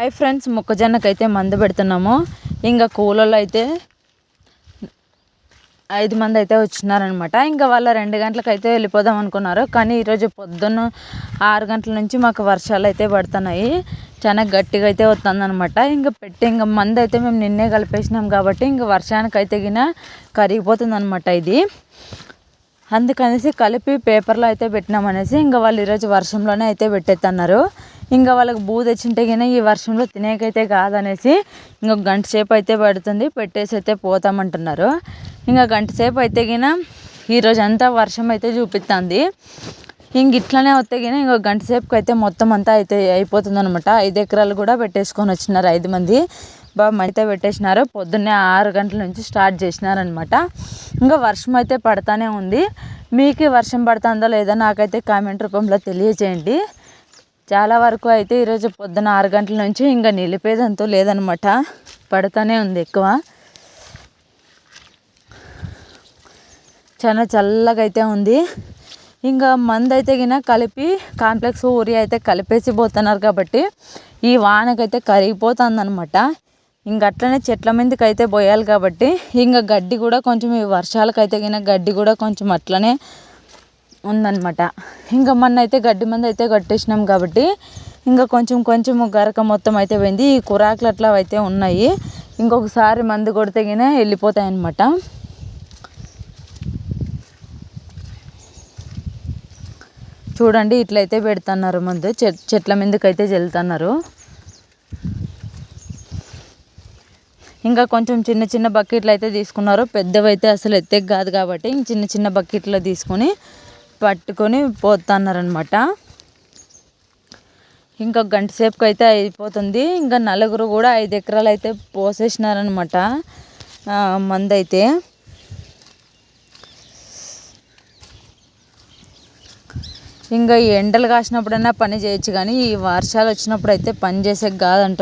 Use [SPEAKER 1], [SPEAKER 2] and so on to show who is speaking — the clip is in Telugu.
[SPEAKER 1] హాయ్ ఫ్రెండ్స్ మొక్కజొన్నకైతే మందు పెడుతున్నాము. ఇంకా కూలలో అయితే ఐదు మంది అయితే వచ్చినారనమాట. ఇంకా వాళ్ళ రెండు గంటలకు అయితే వెళ్ళిపోదాం అనుకున్నారు. కానీ ఈరోజు పొద్దున్న ఆరు గంటల నుంచి మాకు వర్షాలు అయితే పడుతున్నాయి. చాలా గట్టిగా అయితే వస్తుందన్నమాట ఇంకా పెట్టి ఇంకా మంది అయితే మేము నిన్నే కలిపేసినాం కాబట్టి ఇంకా వర్షానికి అయితే గిన కరిగిపోతుంది అనమాట ఇది. అందుకనేసి కలిపి పేపర్లో అయితే పెట్టినామనేసి ఇంకా వాళ్ళు ఈరోజు వర్షంలోనే అయితే పెట్టేస్తున్నారు ఇంకా వాళ్ళకి బూ తెచ్చింటే ఈ వర్షంలో తినేకైతే కాదనేసి ఇంకొక గంట సేపు అయితే పడుతుంది. పెట్టేసి అయితే పోతామంటున్నారు. ఇంకా గంట సేపు అయితే కానీ ఈరోజు అంతా వర్షం అయితే చూపిస్తుంది ఇంక ఇట్లానే వస్తే కానీ ఇంకొక గంట సేపుకి అయితే మొత్తం అంతా అయితే అయిపోతుంది అనమాట ఐదు ఎకరాలు కూడా పెట్టేసుకొని వచ్చినారు ఐదు మంది. బాగా మంచిగా పెట్టేసినారు. పొద్దున్నే ఆరు గంటల నుంచి స్టార్ట్ చేసినారనమాట ఇంకా వర్షం అయితే పడతానే ఉంది. మీకు వర్షం పడుతుందో లేదో నాకైతే కామెంట్ రూపంలో తెలియజేయండి. చాలా వరకు అయితే ఈరోజు పొద్దున ఆరు గంటల నుంచి ఇంకా నిలిపేదంతో లేదనమాట. పడుతూనే ఉంది ఎక్కువ. చాలా చల్లగా అయితే ఉంది. ఇంకా మందు అయితే గిన కలిపి కాంప్లెక్స్ ఊరి అయితే కలిపేసి పోతున్నారు కాబట్టి ఈ వానకైతే కరిగిపోతుంది అనమాట ఇంక అట్లనే చెట్ల మీదకి అయితే పోయాలి కాబట్టి ఇంకా గడ్డి కూడా కొంచెం ఈ వర్షాలకైతే గిన గడ్డి కూడా కొంచెం అట్లనే ఉందన్నమాట. ఇంకా మొన్న అయితే గడ్డి మంది అయితే కట్టేసినాం కాబట్టి ఇంకా కొంచెం కొంచెం గరక మొత్తం అయితే పోయింది. ఈ కురాకులు అట్లా అయితే ఉన్నాయి. ఇంకొకసారి మందు కొడితే కానీ వెళ్ళిపోతాయి అన్నమాట చూడండి ఇట్లయితే పెడుతున్నారు ముందు. చెట్ల మీదకైతే చెల్తున్నారు ఇంకా కొంచెం చిన్న చిన్న బకెట్లు అయితే తీసుకున్నారు. పెద్దవైతే అసలు ఎత్తెక్ కాదు కాబట్టి ఇంక చిన్న చిన్న బకెట్లో తీసుకొని పట్టుకొని పోతున్నారనమాట ఇంకా గంట సేపుకి అయితే అయిపోతుంది. ఇంకా నలుగురు కూడా ఐదు ఎకరాలు అయితే పోసేసినారనమాట మంది అయితే ఇంకా ఎండలు కాసినప్పుడైనా పని చేయొచ్చు కానీ ఈ వర్షాలు వచ్చినప్పుడు అయితే పని చేసే కాదంట